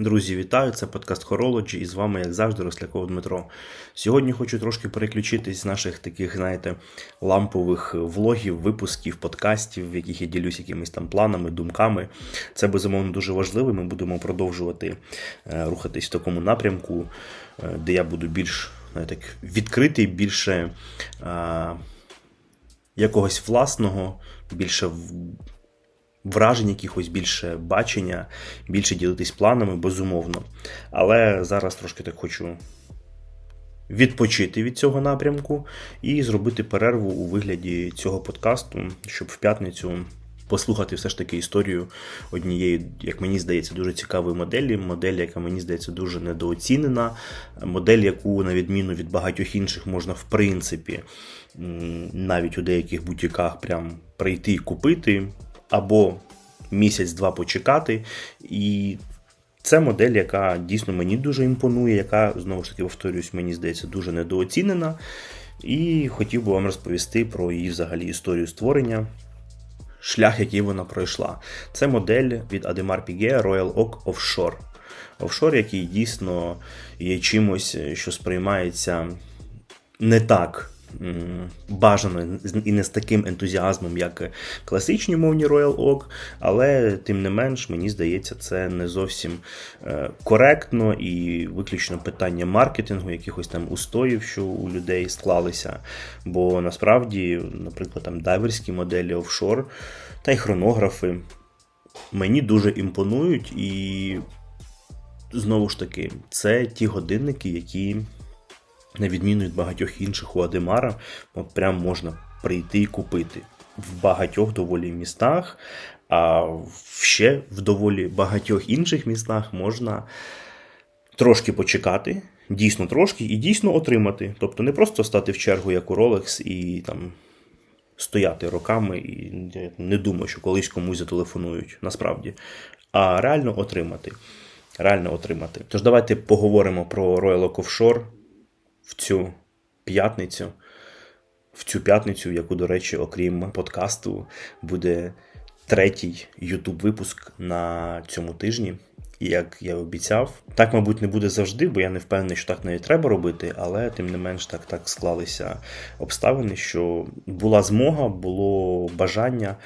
Друзі, вітаю! Це подкаст Horology і з вами, як завжди, Росляков Дмитро. Сьогодні хочу трошки переключитись з наших таких, знаєте, лампових влогів, випусків, подкастів, в яких я ділюсь якимись там планами, думками. Це безумовно дуже важливо. Ми будемо продовжувати е, рухатись в такому напрямку, е, де я буду більш знаєте, відкритий, більше е, якогось власного, більше в вражень якихось більше бачення, більше ділитись планами, безумовно. Але зараз трошки так хочу відпочити від цього напрямку і зробити перерву у вигляді цього подкасту, щоб в п'ятницю. Послухати все ж таки історію однієї, як мені здається, дуже цікавої моделі. Модель, яка мені здається дуже недооцінена. Модель, яку, на відміну від багатьох інших, можна в принципі навіть у деяких бутіках прям прийти і купити, або місяць-два почекати. І це модель, яка дійсно мені дуже імпонує, яка, знову ж таки, повторюсь, мені здається, дуже недооцінена. І хотів би вам розповісти про її взагалі історію створення. Шлях, який вона пройшла. Це модель від Ademar Piguet Royal Oak Offshore. Офшор, який дійсно є чимось, що сприймається не так бажано і не з таким ентузіазмом, як класичні мовні Royal Oak, але тим не менш, мені здається, це не зовсім е, коректно і виключно питання маркетингу, якихось там устоїв, що у людей склалися. Бо насправді, наприклад, там дайверські моделі офшор та й хронографи мені дуже імпонують і. Знову ж таки, це ті годинники, які на відміну від багатьох інших у Адемара, прям можна прийти і купити в багатьох доволі містах, а ще в доволі багатьох інших містах можна трошки почекати, дійсно трошки, і дійсно отримати. Тобто не просто стати в чергу, як у Rolex, і там. Стояти роками і не думаю, що колись комусь зателефонують насправді, а реально отримати. Реально отримати. Тож давайте поговоримо про Royal Oak Offshore, в цю п'ятницю, в цю п'ятницю, яку, до речі, окрім подкасту, буде третій youtube випуск на цьому тижні. Як я обіцяв, так, мабуть, не буде завжди, бо я не впевнений, що так навіть треба робити, але тим не менш так так склалися обставини, що була змога, було бажання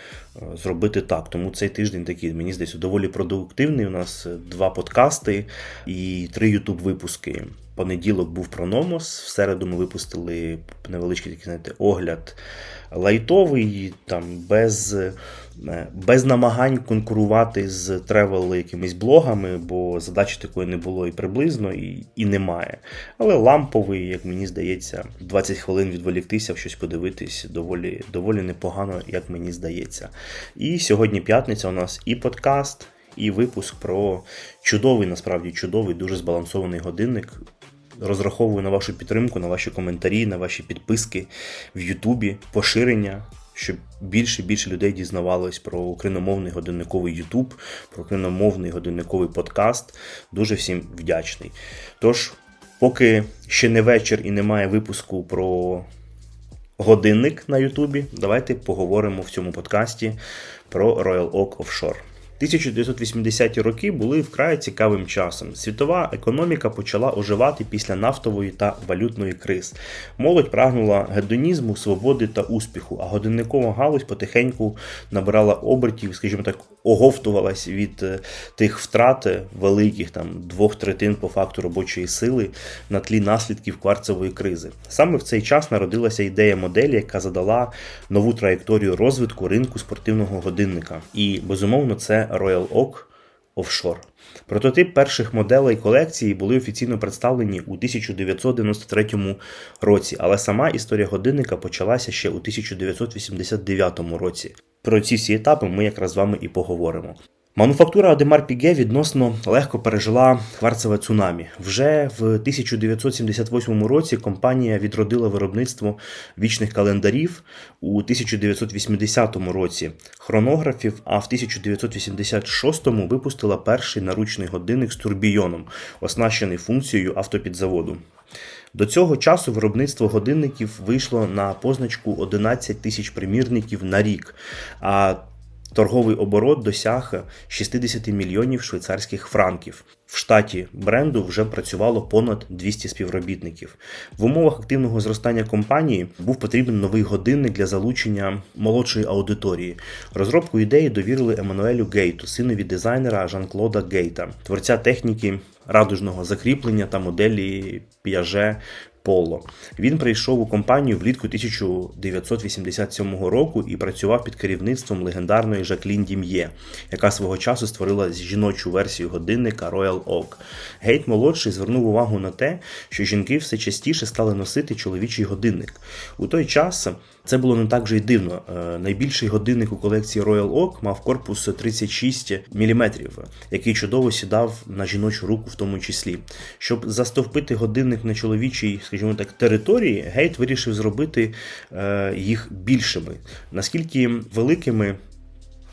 зробити так. Тому цей тиждень такий, мені здається, доволі продуктивний. У нас два подкасти і три ютуб випуски. Понеділок був про Номос, в середу ми випустили невеличкий такий, знаєте, огляд лайтовий, там без е, без намагань конкурувати з тревел якимись блогами, бо задачі такої не було і приблизно, і і немає. Але ламповий, як мені здається, 20 хвилин відволіктися, в щось подивитись доволі, доволі непогано, як мені здається. І сьогодні п'ятниця у нас і подкаст. І випуск про чудовий, насправді чудовий, дуже збалансований годинник. Розраховую на вашу підтримку, на ваші коментарі, на ваші підписки в Ютубі, поширення, щоб більше і більше людей дізнавалось про україномовний годинниковий Ютуб, про україномовний годинниковий подкаст. Дуже всім вдячний. Тож, поки ще не вечір і немає випуску про годинник на Ютубі, давайте поговоримо в цьому подкасті про Royal Oak Offshore. 1980-ті роки були вкрай цікавим часом. Світова економіка почала оживати після нафтової та валютної криз. Молодь прагнула гедонізму, свободи та успіху, а годинникова галузь потихеньку набирала обертів, скажімо так, оговтувалась від е, тих втрат великих, там двох третин по факту робочої сили на тлі наслідків кварцевої кризи. Саме в цей час народилася ідея моделі, яка задала нову траєкторію розвитку ринку спортивного годинника. І безумовно, це Royal Oak Offshore. Прототип перших моделей колекції були офіційно представлені у 1993 році, але сама історія годинника почалася ще у 1989 році. Про ці всі етапи ми якраз з вами і поговоримо. Мануфактура Адемар Піге відносно легко пережила кварцеве цунамі. Вже в 1978 році компанія відродила виробництво вічних календарів у 1980 році хронографів, а в 1986 випустила перший наручний годинник з турбійоном, оснащений функцією автопідзаводу. До цього часу виробництво годинників вийшло на позначку 11 тисяч примірників на рік. А Торговий оборот досяг 60 мільйонів швейцарських франків. В штаті бренду вже працювало понад 200 співробітників. В умовах активного зростання компанії був потрібен новий годинник для залучення молодшої аудиторії. Розробку ідеї довірили Еммануелю Гейту, синові дизайнера Жан-Клода Гейта, творця техніки радужного закріплення та моделі Piaget Поло. Він прийшов у компанію влітку 1987 року і працював під керівництвом легендарної Жаклін Дім'є, яка свого часу створила жіночу версію годинника Royal Oak. Гейт молодший звернув увагу на те, що жінки все частіше стали носити чоловічий годинник. У той час це було не так вже й дивно. Е, Найбільший годинник у колекції Royal Oak мав корпус 36 мм, який чудово сідав на жіночу руку в тому числі. Щоб застовпити годинник на чоловічій, скажімо так, території, Гейт вирішив зробити е, їх більшими. Наскільки великими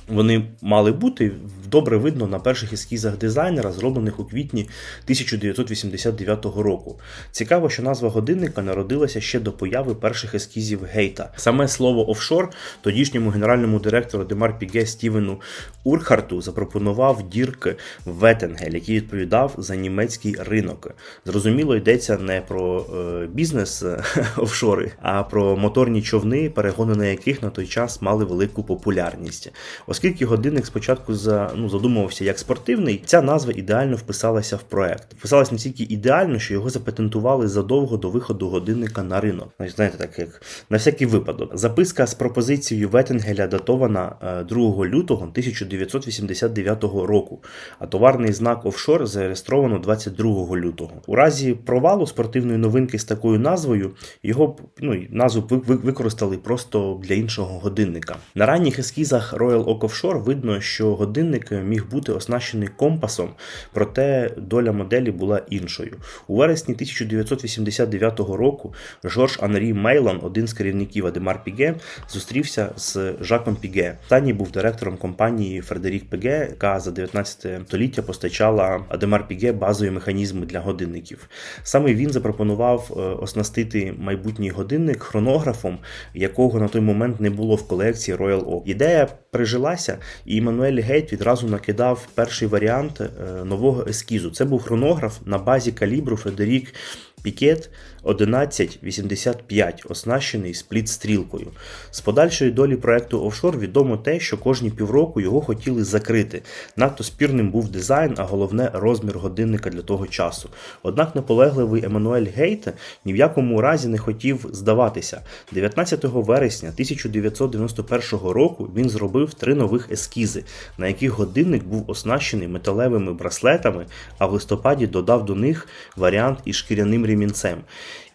вони мали бути добре видно на перших ескізах дизайнера, зроблених у квітні 1989 року. Цікаво, що назва годинника народилася ще до появи перших ескізів Гейта. Саме слово офшор тодішньому генеральному директору Демар Піге Стівену Урхарту запропонував Дірк Ветенгель, який відповідав за німецький ринок. Зрозуміло, йдеться не про е, бізнес офшори, а про моторні човни, перегони на яких на той час мали велику популярність. Оскільки годинник спочатку за, ну, задумувався як спортивний, ця назва ідеально вписалася в проект. Вписалася настільки ідеально, що його запатентували задовго до виходу годинника на ринок. Знаєте, так як на всякий випадок. Записка з пропозицією Ветенгеля датована 2 лютого 1989 року, а товарний знак офшор зареєстровано 22 лютого. У разі провалу спортивної новинки з такою назвою його ну, назву використали просто для іншого годинника. На ранніх ескізах Royal Oak Offshore видно, що годинник міг бути оснащений компасом, проте доля моделі була іншою. У вересні 1989 року Жорж Анрі Мейлон, один з керівників Адемар Піге, зустрівся з Жаком Піге. Останній був директором компанії Фредерік Піге, яка за 19 століття постачала Адемар Піге базові механізми для годинників. Саме він запропонував е, оснастити майбутній годинник хронографом, якого на той момент не було в колекції Royal Oak. Ідея прижилася, і Еммануель Гейт відразу накидав перший варіант е, нового ескізу. Це був хронограф на базі калібру Фредерік Пікет 1185, оснащений спліт-стрілкою. З подальшої долі проекту офшор відомо те, що кожні півроку його хотіли закрити. Надто спірним був дизайн, а головне розмір годинника для того часу. Однак наполегливий Еммануель Гейт ні в якому разі не хотів здаватися. 19 вересня 1991 року він зробив три нових ескізи, на яких годинник був оснащений металевими браслетами, а в листопаді додав до них варіант із шкіряним ремінцем.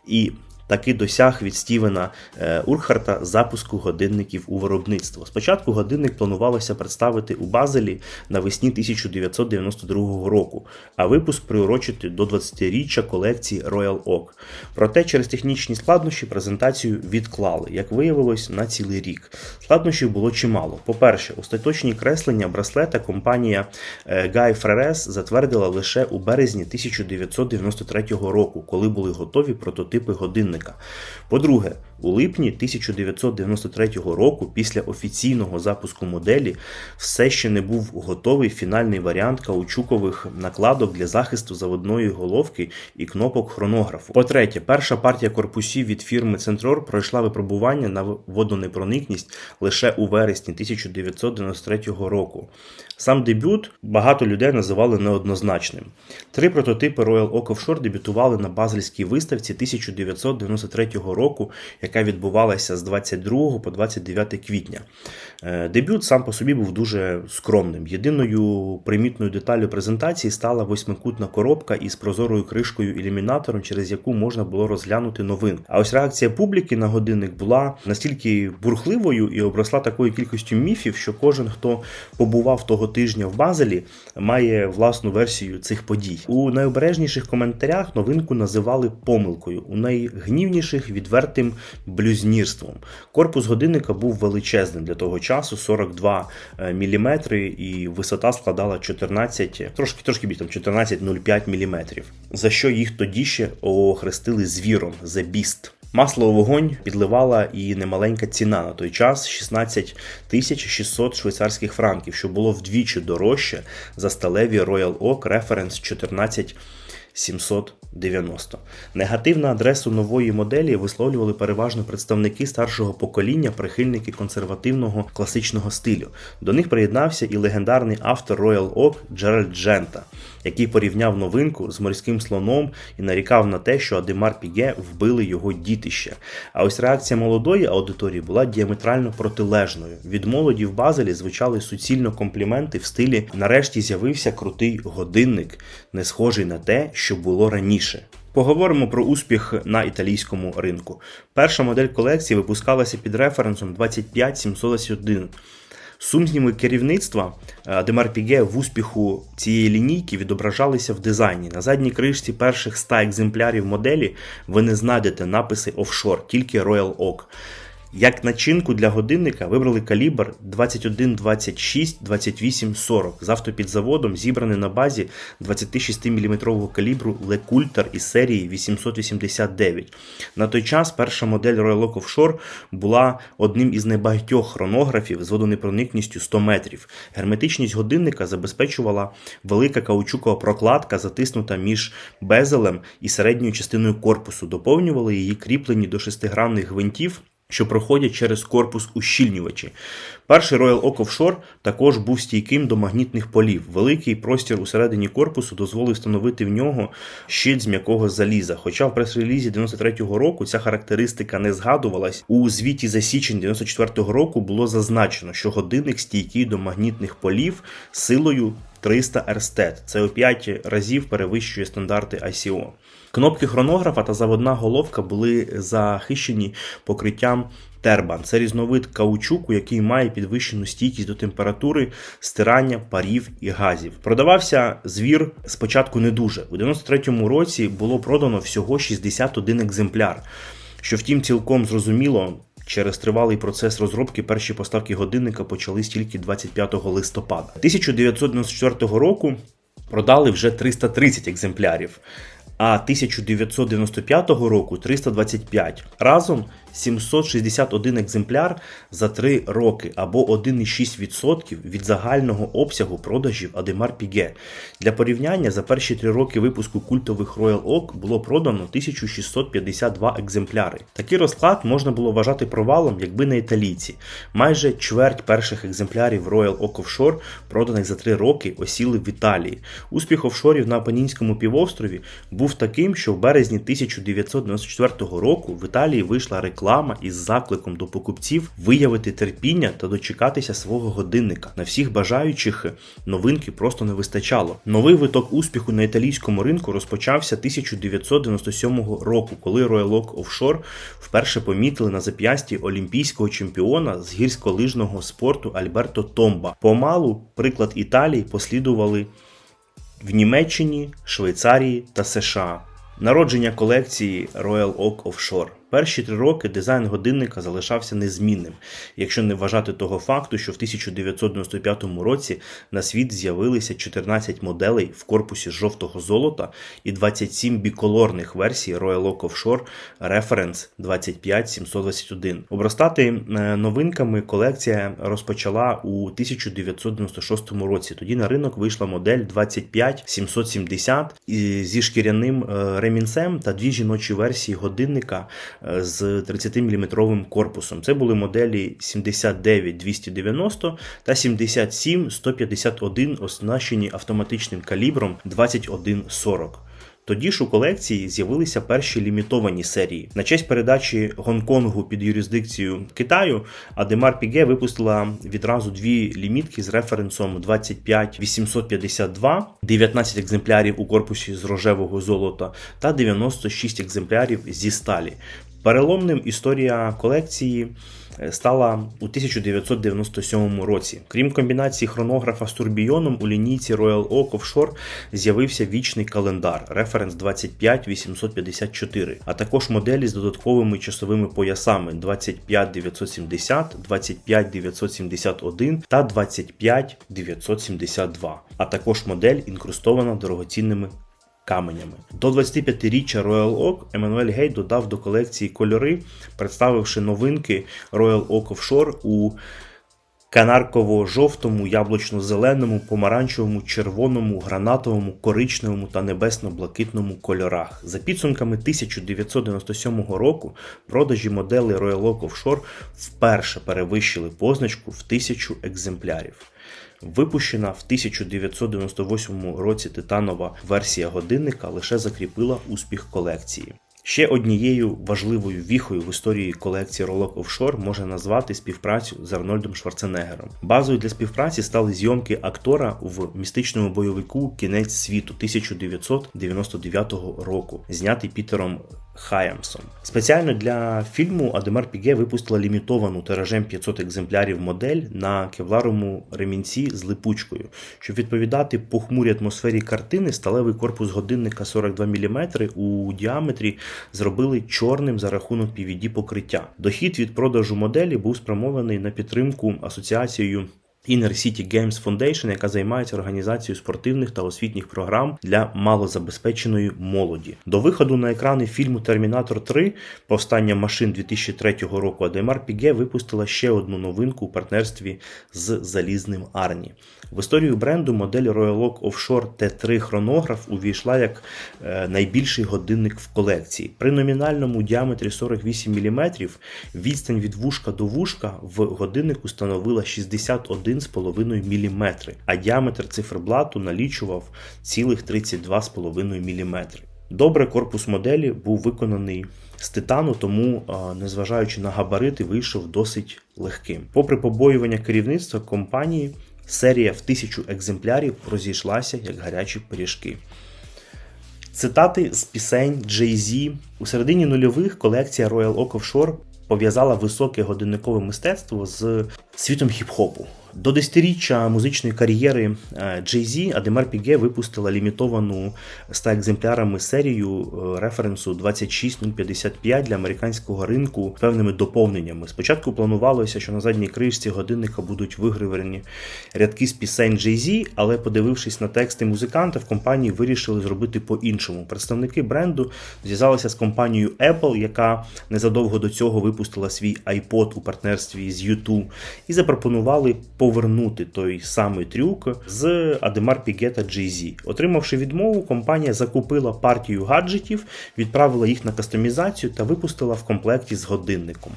І таки досяг від Стівена е, Урхарта запуску годинників у виробництво. Спочатку годинник планувалося представити у Базелі навесні 1992 року, а випуск приурочити до 20-річчя колекції Royal Oak. Проте через технічні складнощі презентацію відклали, як виявилось, на цілий рік. Складнощів було чимало. По-перше, остаточні креслення браслета компанія е, Guy Freres затвердила лише у березні 1993 року, коли були готові прототипи годинника. По-друге, у липні 1993 року, після офіційного запуску моделі, все ще не був готовий фінальний варіант каучукових накладок для захисту заводної головки і кнопок хронографу. По-третє, перша партія корпусів від фірми Центрор пройшла випробування на водонепроникність лише у вересні 1993 року. Сам дебют багато людей називали неоднозначним. Три прототипи Royal Oak Offshore дебютували на базельській виставці 1993 року, яка відбувалася з 22 по 29 квітня. Е, дебют сам по собі був дуже скромним. Єдиною примітною деталю презентації стала восьмикутна коробка із прозорою кришкою ілюмінатором, через яку можна було розглянути новин. А ось реакція публіки на годинник була настільки бурхливою і обросла такою кількістю міфів, що кожен, хто побував того тижня в Базелі, має власну версію цих подій. У найобережніших коментарях новинку називали помилкою, у найгнівніших відвертим блюзнірством. Корпус годинника був величезним для того часу 42 мм, і висота складала 14, трошки трошки більше, 14,05 мм, за що їх тоді ще охрестили звіром The Beast. Масло у вогонь підливала і немаленька ціна на той час 16 тисяч 600 швейцарських франків, що було вдвічі дорожче за сталеві Royal Oak Reference 14 790. Негативну адресу нової моделі висловлювали переважно представники старшого покоління, прихильники консервативного класичного стилю. До них приєднався і легендарний автор Royal Oak Джеральд Джента, який порівняв новинку з морським слоном і нарікав на те, що Адемар Піге вбили його дітище. А ось реакція молодої аудиторії була діаметрально протилежною. Від молоді в Базелі звучали суцільно компліменти в стилі нарешті з'явився крутий годинник, не схожий на те, що було раніше. Поговоримо про успіх на італійському ринку. Перша модель колекції випускалася під референсом 25721. Сумніви керівництва Демар Піге в успіху цієї лінійки відображалися в дизайні. На задній кришці перших 100 екземплярів моделі ви не знайдете написи офшор, тільки Royal Oak. Як начинку для годинника вибрали калібр 2126 2840 з автопідзаводом, зібраний на базі 26 мм калібру Le Coulter із серії 889. На той час перша модель Royal Oak Offshore була одним із небагатьох хронографів з водонепроникністю 100 метрів. Герметичність годинника забезпечувала велика каучукова прокладка, затиснута між безелем і середньою частиною корпусу. Доповнювали її кріплені до шестигранних гвинтів що проходять через корпус ущільнювачі. Перший Royal Oak Offshore також був стійким до магнітних полів. Великий простір усередині корпусу дозволив встановити в нього щит з м'якого заліза. Хоча в прес-релізі 93-го року ця характеристика не згадувалась, у звіті за січень 94-го року було зазначено, що годинник стійкий до магнітних полів силою 300 Ерстед. Це у 5 разів перевищує стандарти ICO. Кнопки хронографа та заводна головка були захищені покриттям тербан. Це різновид каучуку, який має підвищену стійкість до температури, стирання, парів і газів. Продавався звір спочатку не дуже. У 93-му році було продано всього 61 екземпляр. Що втім, цілком зрозуміло, Через тривалий процес розробки перші поставки годинника почались тільки 25 листопада. 1994 року продали вже 330 екземплярів, а 1995 року 325. Разом 761 екземпляр за 3 роки або 1,6% від загального обсягу продажів Адемар Піге. Для порівняння за перші 3 роки випуску культових Royal Oak було продано 1652 екземпляри. Такий розклад можна було вважати провалом, якби не італійці. Майже чверть перших екземплярів Royal Oak Offshore, проданих за 3 роки, осіли в Італії. Успіх офшорів на Апенінському півострові був таким, що в березні 1994 року в Італії вийшла реклама реклама із закликом до покупців виявити терпіння та дочекатися свого годинника. На всіх бажаючих новинки просто не вистачало. Новий виток успіху на італійському ринку розпочався 1997 року, коли Royal Oak Offshore вперше помітили на зап'ясті олімпійського чемпіона з гірськолижного спорту Альберто Томба. Помалу приклад Італії послідували в Німеччині, Швейцарії та США. Народження колекції Royal Oak Offshore Перші три роки дизайн годинника залишався незмінним, якщо не вважати того факту, що в 1995 році на світ з'явилися 14 моделей в корпусі жовтого золота і 27 біколорних версій Royal Oak Offshore Reference 25721. Обростати е, новинками колекція розпочала у 1996 році. Тоді на ринок вийшла модель 25770 зі шкіряним е, ремінцем та дві жіночі версії годинника з 30-мм корпусом. Це були моделі 79-290 та 77-151, оснащені автоматичним калібром 2140. Тоді ж у колекції з'явилися перші лімітовані серії. На честь передачі Гонконгу під юрисдикцію Китаю, Адемар Піге випустила відразу дві лімітки з референсом 25852, 19 екземплярів у корпусі з рожевого золота та 96 екземплярів зі сталі. Переломним історія колекції е, стала у 1997 році. Крім комбінації хронографа з турбійоном, у лінійці Royal Oak Offshore з'явився вічний календар, референс 25854, а також моделі з додатковими часовими поясами 25970, 25971 та 25972, а також модель інкрустована дорогоцінними каменями. До 25-річчя Royal Oak Еммануель Гей додав до колекції кольори, представивши новинки Royal Oak Offshore у канарково-жовтому, яблучно-зеленому, помаранчевому, червоному, гранатовому, коричневому та небесно-блакитному кольорах. За підсумками 1997 року продажі моделей Royal Oak Offshore вперше перевищили позначку в тисячу екземплярів. Випущена в 1998 році титанова версія годинника лише закріпила успіх колекції. Ще однією важливою віхою в історії колекції Rolex Offshore може назвати співпрацю з Арнольдом Шварценеггером. Базою для співпраці стали зйомки актора в містичному бойовику Кінець світу 1999 року, знятий Пітером Хаямсом. Спеціально для фільму Адемар Піге випустила лімітовану тиражем 500 екземплярів модель на кевларовому ремінці з липучкою. Щоб відповідати похмурій атмосфері картини, сталевий корпус годинника 42 мм у діаметрі зробили чорним за рахунок PVD покриття. Дохід від продажу моделі був спрямований на підтримку асоціацією. Inner City Games Foundation, яка займається організацією спортивних та освітніх програм для малозабезпеченої молоді. До виходу на екрани фільму Термінатор 3 Повстання машин 2003 року Адемар Піге випустила ще одну новинку у партнерстві з залізним Арні. В історію бренду модель Royal Oak Offshore T3 хронограф увійшла як е, найбільший годинник в колекції. При номінальному діаметрі 48 мм відстань від вушка до вушка в годиннику становила 61,5 мм, а діаметр циферблату налічував цілих 32,5 мм. Добре, корпус моделі був виконаний з титану, тому, незважаючи на габарити, вийшов досить легким. Попри побоювання керівництва компанії, серія в тисячу екземплярів розійшлася як гарячі пиріжки. Цитати з пісень Jay-Z. у середині нульових колекція Royal Oak Offshore пов'язала високе годинникове мистецтво з світом хіп-хопу. До десятиріччя музичної кар'єри Jay-Z Адемар Піге випустила лімітовану 100 екземплярами серію е, референсу 26055 для американського ринку з певними доповненнями. Спочатку планувалося, що на задній кришці годинника будуть вигравлені рядки з пісень Jay-Z, але подивившись на тексти музиканта, в компанії вирішили зробити по-іншому. Представники бренду зв'язалися з компанією Apple, яка незадовго до цього випустила свій iPod у партнерстві з YouTube, і запропонували повернути той самий трюк з Адемар Пігета GZ. Отримавши відмову, компанія закупила партію гаджетів, відправила їх на кастомізацію та випустила в комплекті з годинником.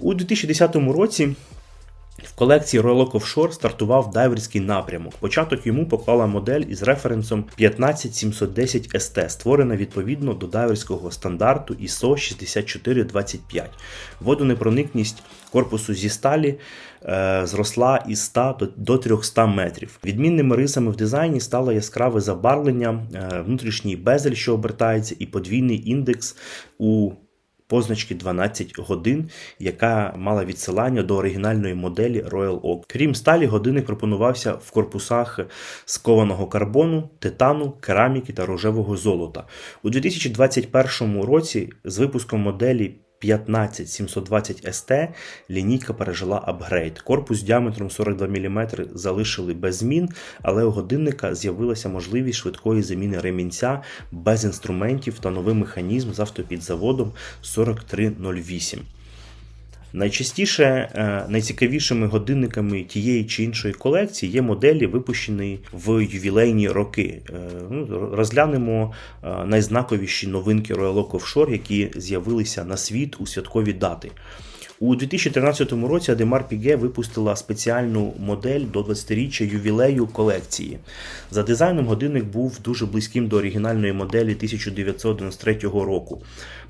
У 2010 році. В колекції Royal Offshore стартував дайверський напрямок. Початок йому поклала модель із референсом 15710 ST, створена відповідно до дайверського стандарту ISO 6425. Водонепроникність корпусу зі сталі е, зросла із 100 до 300 метрів. Відмінними рисами в дизайні стало яскраве забарвлення, е, внутрішній безель, що обертається, і подвійний індекс у позначки 12 годин, яка мала відсилання до оригінальної моделі Royal Oak. Крім сталі, годинник пропонувався в корпусах скованого карбону, титану, кераміки та рожевого золота. У 2021 році з випуском моделі 15720 ST лінійка пережила апгрейд. Корпус діаметром 42 мм залишили без змін, але у годинника з'явилася можливість швидкої заміни ремінця без інструментів та новий механізм з автопідзаводом 4308. Найчастіше е, найцікавішими годинниками тієї чи іншої колекції є моделі, випущені в ювілейні роки. Е, ну, розглянемо е, найзнаковіші новинки Royal Oak Offshore, які з'явилися на світ у святкові дати. У 2013 році Адемар Піге випустила спеціальну модель до 20-річчя ювілею колекції. За дизайном годинник був дуже близьким до оригінальної моделі 1993 року.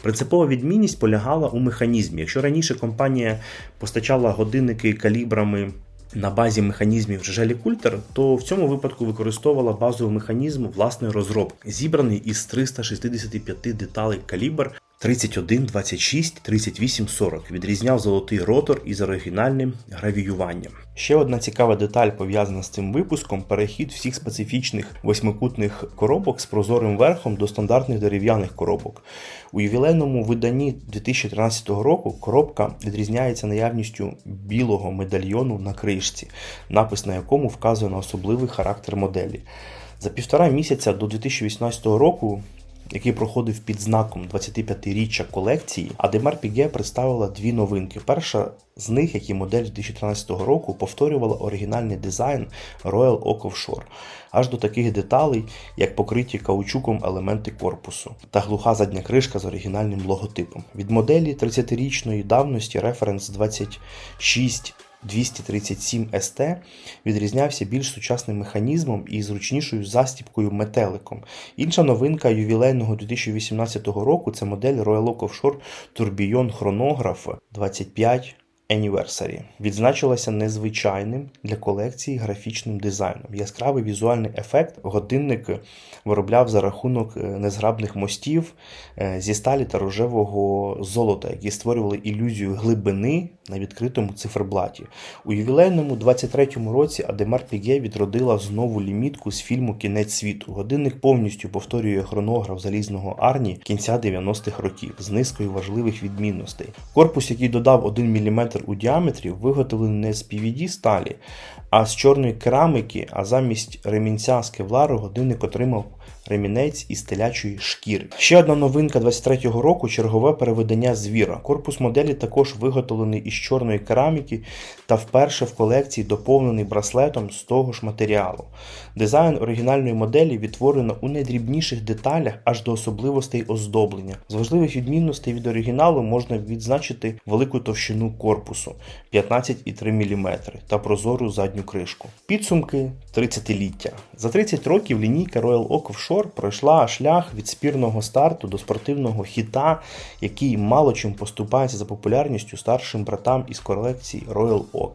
Принципова відмінність полягала у механізмі. Якщо раніше компанія постачала годинники калібрами. На базі механізмів Жежелі Культер, то в цьому випадку використовувала базовий механізм власної розробки, зібраний із 365 деталей калібр 31, 26, 38, 40 відрізняв золотий ротор із оригінальним гравіюванням. Ще одна цікава деталь пов'язана з цим випуском перехід всіх специфічних восьмикутних коробок з прозорим верхом до стандартних дерев'яних коробок. У ювілейному виданні 2013 року коробка відрізняється наявністю білого медальйону на кришці, напис на якому вказує на особливий характер моделі. За півтора місяця до 2018 року який проходив під знаком 25-річчя колекції, Адемар Піге представила дві новинки. Перша з них, як і модель 2013 року, повторювала оригінальний дизайн Royal Oak Offshore, аж до таких деталей, як покриті каучуком елементи корпусу та глуха задня кришка з оригінальним логотипом. Від моделі 30-річної давності референс 26 237 ST відрізнявся більш сучасним механізмом і зручнішою застіпкою метеликом. Інша новинка ювілейного 2018 року це модель Royal Oak Offshore Tourbillon Chronograph 25 Anniversary. Відзначилася незвичайним для колекції графічним дизайном. Яскравий візуальний ефект годинник виробляв за рахунок е, незграбних мостів е, зі сталі та рожевого золота, які створювали ілюзію глибини на відкритому циферблаті. У ювілейному 23-му році Адемар Піге відродила знову лімітку з фільму Кінець світу. Годинник повністю повторює хронограф залізного Арні кінця 90-х років з низкою важливих відмінностей. Корпус, який додав 1 мм у діаметрі, виготовлений не з PVD сталі, а з чорної кераміки, а замість ремінця з кевлару годинник отримав ремінець із телячої шкіри. Ще одна новинка 23-го року чергове переведення звіра. Корпус моделі також виготовлений із чорної кераміки та вперше в колекції доповнений браслетом з того ж матеріалу. Дизайн оригінальної моделі відтворено у найдрібніших деталях аж до особливостей оздоблення. З важливих відмінностей від оригіналу можна відзначити велику товщину корпусу 15,3 мм та прозору задню кришку. Підсумки 30-ліття. За 30 років лінійка Royal Oak Offshore пройшла шлях від спірного старту до спортивного хіта, який мало чим поступається за популярністю старшим братам із колекції Royal Oak.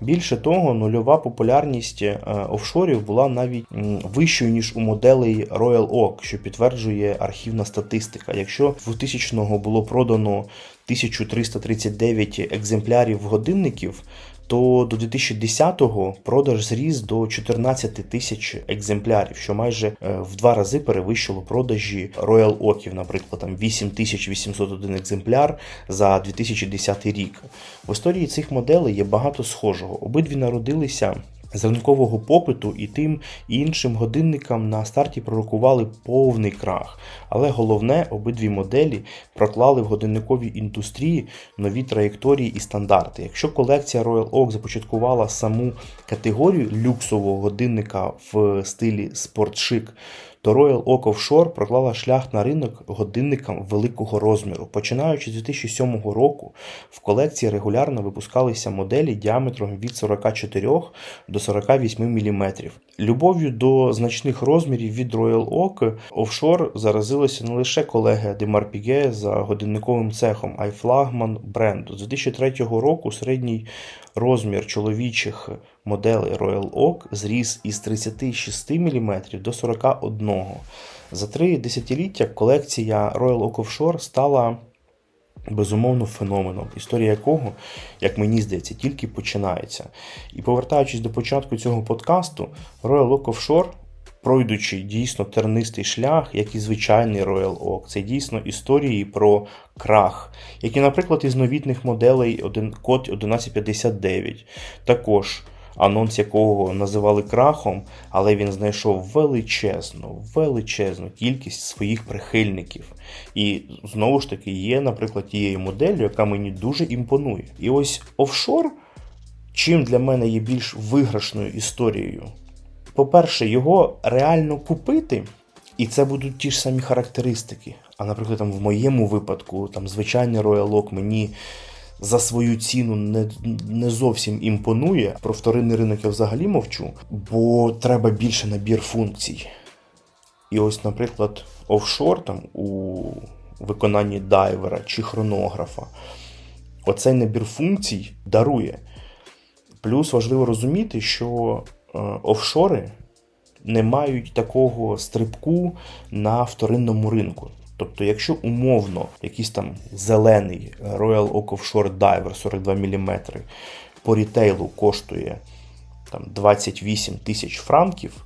Більше того, нульова популярність е, офшорів була навіть вищою, ніж у моделей Royal Oak, що підтверджує архівна статистика. Якщо 2000-го було продано 1339 екземплярів годинників, то до 2010-го продаж зріс до 14 тисяч екземплярів, що майже е, в два рази перевищило продажі Royal Оків, наприклад, там 8801 екземпляр за 2010 рік. В історії цих моделей є багато схожого. Обидві народилися. З ринкового попиту і тим іншим годинникам на старті пророкували повний крах. Але головне, обидві моделі проклали в годинниковій індустрії нові траєкторії і стандарти. Якщо колекція Royal Oak започаткувала саму категорію люксового годинника в стилі спортшик, то Royal Oak Offshore проклала шлях на ринок годинникам великого розміру. Починаючи з 2007 року, в колекції регулярно випускалися моделі діаметром від 44 до 48 мм. Любов'ю до значних розмірів від Royal Oak Offshore заразилися не лише колеги Демар Піге за годинниковим цехом, а й флагман бренду. З 2003 року середній розмір чоловічих моделей Royal Oak зріс із 36 мм до 41 За три десятиліття колекція Royal Oak Offshore стала безумовно феноменом, історія якого, як мені здається, тільки починається. І повертаючись до початку цього подкасту, Royal Oak Offshore Пройдучи дійсно тернистий шлях, як і звичайний Royal Oak, це дійсно історії про крах, які, наприклад, із новітних моделей код 1159, також анонс якого називали крахом, але він знайшов величезну, величезну кількість своїх прихильників. І знову ж таки є, наприклад, тією моделлю, яка мені дуже імпонує. І ось офшор, чим для мене є більш виграшною історією. По-перше, його реально купити, і це будуть ті ж самі характеристики. А, наприклад, там в моєму випадку, там звичайний Oak мені за свою ціну не не зовсім імпонує. Про вторинний ринок я взагалі мовчу, бо треба більше набір функцій. І ось, наприклад, офшор там у виконанні дайвера чи хронографа. Оцей набір функцій дарує. Плюс важливо розуміти, що е, офшори не мають такого стрибку на вторинному ринку. Тобто, якщо умовно якийсь там зелений Royal Oak Offshore Diver 42 мм по рітейлу коштує там 28 тисяч франків,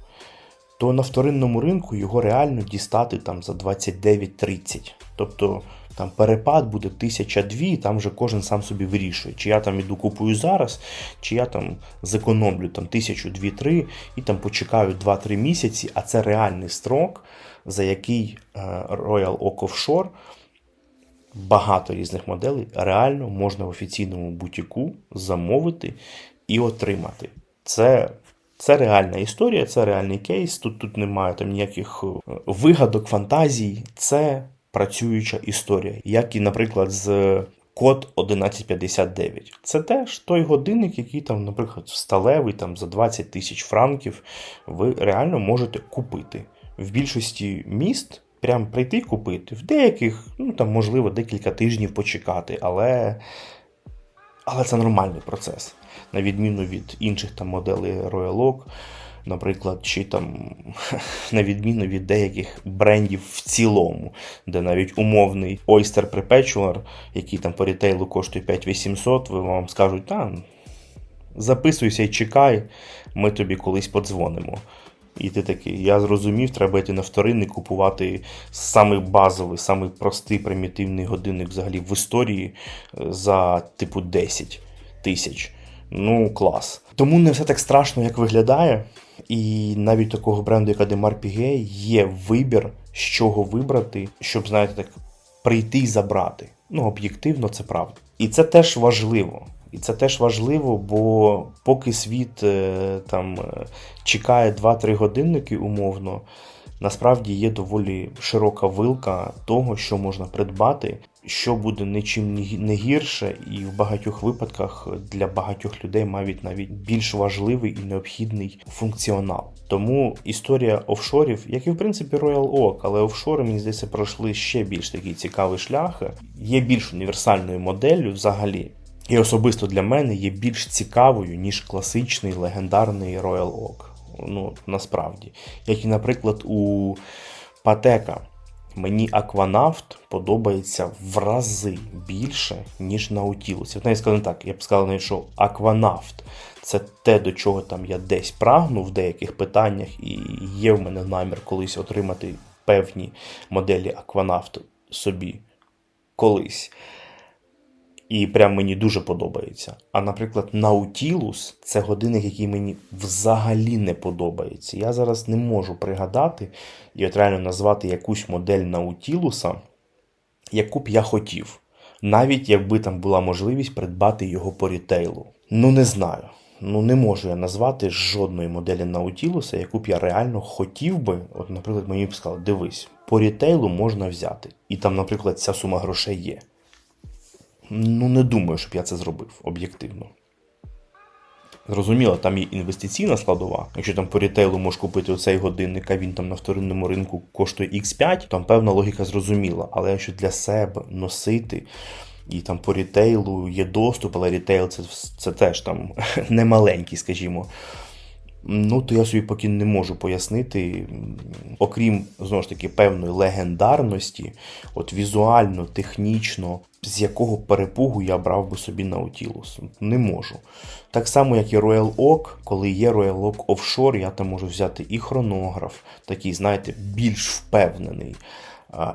то на вторинному ринку його реально дістати там за 29-30. Тобто там перепад буде тисяча дві, там вже кожен сам собі вирішує, чи я там іду купую зараз, чи я там зекономлю там тисячу дві-три і там почекаю 2-3 місяці, а це реальний строк, за який е, Royal Oak Offshore багато різних моделей реально можна в офіційному бутіку замовити і отримати. Це це реальна історія, це реальний кейс. Тут тут немає там ніяких е, вигадок, фантазій. Це працююча історія, як і, наприклад, з код 1159. Це теж той годинник, який там, наприклад, сталевий там за 20 тисяч франків, ви реально можете купити. В більшості міст прям прийти купити. В деяких, ну там, можливо, декілька тижнів почекати, але але це нормальний процес. На відміну від інших там моделей Royal Oak, наприклад, чи там на відміну від деяких брендів в цілому, де навіть умовний Oyster Perpetual, який там по рітейлу коштує 5800, ви вам скажуть, та записуйся і чекай, ми тобі колись подзвонимо. І ти такий, я зрозумів, треба йти на вторинний, купувати самий базовий, самий простий примітивний годинник взагалі в історії е, за типу 10 тисяч. Ну, клас. Тому не все так страшно, як виглядає. І навіть такого бренду, як Ademar Piguet, є вибір, з чого вибрати, щоб, знаєте, так прийти і забрати. Ну, об'єктивно, це правда. І це теж важливо. І це теж важливо, бо поки світ е, там е, чекає 2-3 годинники умовно, насправді є доволі широка вилка того, що можна придбати, що буде нічим не гірше, і в багатьох випадках для багатьох людей мають навіть більш важливий і необхідний функціонал. Тому історія офшорів, як і в принципі Royal Oak, але офшори, мені здається, пройшли ще більш такий цікавий шлях, є більш універсальною моделлю взагалі. І особисто для мене є більш цікавою, ніж класичний легендарний Royal Oak. Ну, насправді. Як і, наприклад, у Патека. Мені Акванавт подобається в рази більше, ніж Наутілус. Я скажу так, я б сказав, що Акванавт це те, до чого там я десь прагну в деяких питаннях, і є в мене намір колись отримати певні моделі Акванавт собі колись. І прям мені дуже подобається. А, наприклад, Nautilus це годинник, який мені взагалі не подобається. Я зараз не можу пригадати і от реально назвати якусь модель Наутілуса, яку б я хотів. Навіть якби там була можливість придбати його по рітейлу. Ну, не знаю. Ну, не можу я назвати жодної моделі Наутілуса, яку б я реально хотів би. От, наприклад, мені б сказали, дивись, по рітейлу можна взяти. І там, наприклад, ця сума грошей є. Ну, не думаю, щоб я це зробив об'єктивно. Зрозуміло, там є інвестиційна складова. Якщо там по рітейлу можеш купити оцей годинник, а він там на вторинному ринку коштує X5, там певна логіка зрозуміла. Але якщо для себе носити і там по рітейлу є доступ, але рітейл це це теж там немаленький, скажімо. Ну, то я собі поки не можу пояснити, окрім знову ж таки певної легендарності, от візуально, технічно, з якого перепугу я брав би собі Nautilus. Не можу. Так само, як і Royal Oak, коли є Royal Oak Offshore, я там можу взяти і хронограф, такий, знаєте, більш впевнений,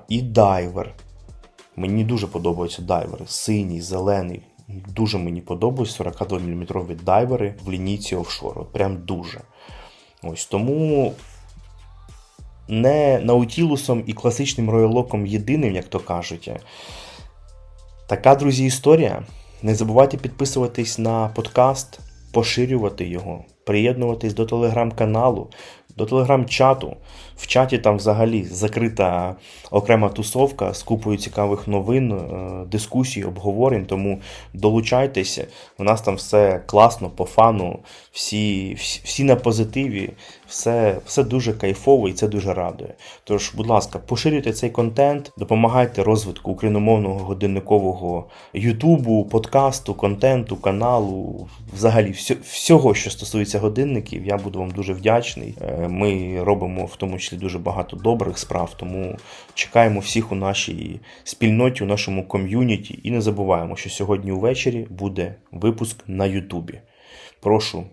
і дайвер. Мені дуже подобаються дайвери. Синій, зелений. Дуже мені подобаються 42 мм дайвери в лінійці офшору. Прям дуже. Ось Тому не Наутілусом і класичним роялоком єдиним, як то кажуть. Така, друзі, історія. Не забувайте підписуватись на подкаст, поширювати його, приєднуватись до телеграм-каналу, до телеграм-чату. В чаті там взагалі закрита окрема тусовка з купою цікавих новин, е, дискусій, обговорень. Тому долучайтеся. У нас там все класно, по фану, всі всі, на позитиві, все все дуже кайфово і це дуже радує. Тож, будь ласка, поширюйте цей контент, допомагайте розвитку україномовного годинникового Ютубу, подкасту, контенту, каналу, взагалі всього, що стосується годинників. Я буду вам дуже вдячний. Ми робимо в тому числі дуже багато добрих справ, тому чекаємо всіх у нашій спільноті, у нашому ком'юніті. І не забуваємо, що сьогодні увечері буде випуск на Ютубі. Прошу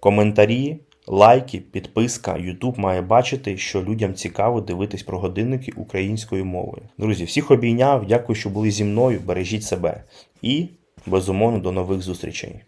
коментарі, лайки, підписка. YouTube має бачити, що людям цікаво дивитись про годинники українською мовою. Друзі, всіх обійняв. Дякую, що були зі мною. Бережіть себе і безумовно до нових зустрічей.